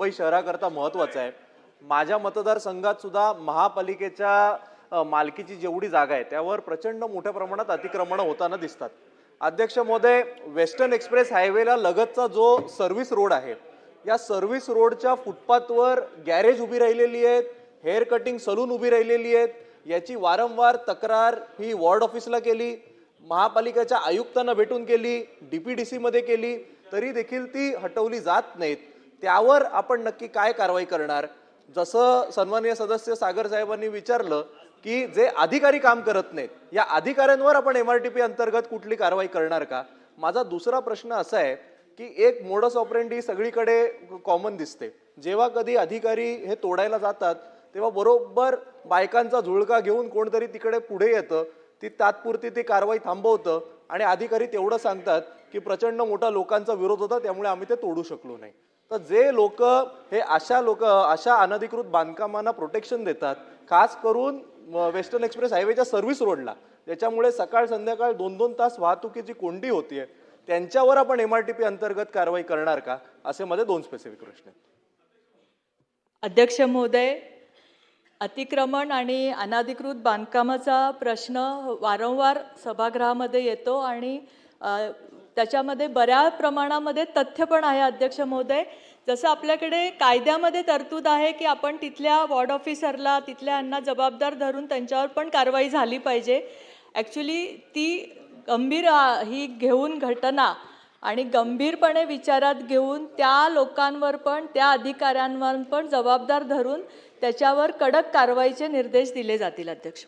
मुंबई शहराकरता महत्वाचं आहे. माझ्या मतदारसंघात सुद्धा महापालिकेच्या मालकीची जेवढी जागा आहे त्यावर प्रचंड मोठ्या प्रमाणात अतिक्रमणं होताना दिसतात. अध्यक्ष महोदय वेस्टर्न एक्सप्रेस हायवेला लगतचा जो सर्व्हिस रोड आहे या सर्व्हिस रोडच्या फुटपाथवर गॅरेज उभी राहिलेली आहेत हेअर कटिंग सलून उभी राहिलेली आहेत याची वारंवार तक्रार ही वॉर्ड ऑफिसला केली महापालिकेच्या आयुक्तांना भेटून केली डी पी डी सीमध्ये केली तरी देखील ती हटवली जात नाहीत. त्यावर आपण नक्की काय कारवाई करणार? जसं सन्माननीय सदस्य सागर साहेबांनी विचारलं की जे अधिकारी काम करत नाहीत या अधिकाऱ्यांवर आपण एम आर टी पी अंतर्गत कुठली कारवाई करणार का? माझा दुसरा प्रश्न असा आहे की एक मोडस ऑपरेंडी सगळीकडे कॉमन दिसते. जेव्हा कधी अधिकारी हे तोडायला जातात तेव्हा बरोबर बायकांचा झुळका घेऊन कोणतरी तिकडे पुढे येतं ती तात्पुरती ती कारवाई थांबवतं आणि अधिकारी तेवढं सांगतात की प्रचंड मोठा लोकांचा विरोध होता त्यामुळे आम्ही ते तोडू शकलो नाही. तर जे लोक हे अशा लोक अशा अनधिकृत बांधकामांना प्रोटेक्शन देतात खास करून वेस्टर्न एक्सप्रेस हायवेच्या सर्व्हिस रोडला ज्याच्यामुळे सकाळ संध्याकाळ दोन दोन तास वाहतुकीची कोंडी होतीये. त्यांच्यावर आपण एम आर टी पी अंतर्गत कारवाई करणार का? असे माझे दोन स्पेसिफिक प्रश्न अध्यक्ष महोदय अतिक्रमण आणि अनाधिकृत बांधकामाचा प्रश्न वारंवार सभागृहामध्ये येतो आणि त्याच्यामध्ये बऱ्याच प्रमाणामध्ये तथ्य पण आहे अध्यक्ष महोदय. जसं आपल्याकडे कायद्यामध्ये तरतूद आहे की आपण तिथल्या वॉर्ड ऑफिसरला तिथल्यांना जबाबदार धरून त्यांच्यावर पण कारवाई झाली पाहिजे. ॲक्च्युली ती गंभीर ही घेऊन घटना आणि गंभीरपणे विचारात घेऊन त्या लोकांवर पण त्या अधिकाऱ्यांवर पण जबाबदार धरून त्याच्यावर कडक कारवाईचे निर्देश दिले जातील अध्यक्ष.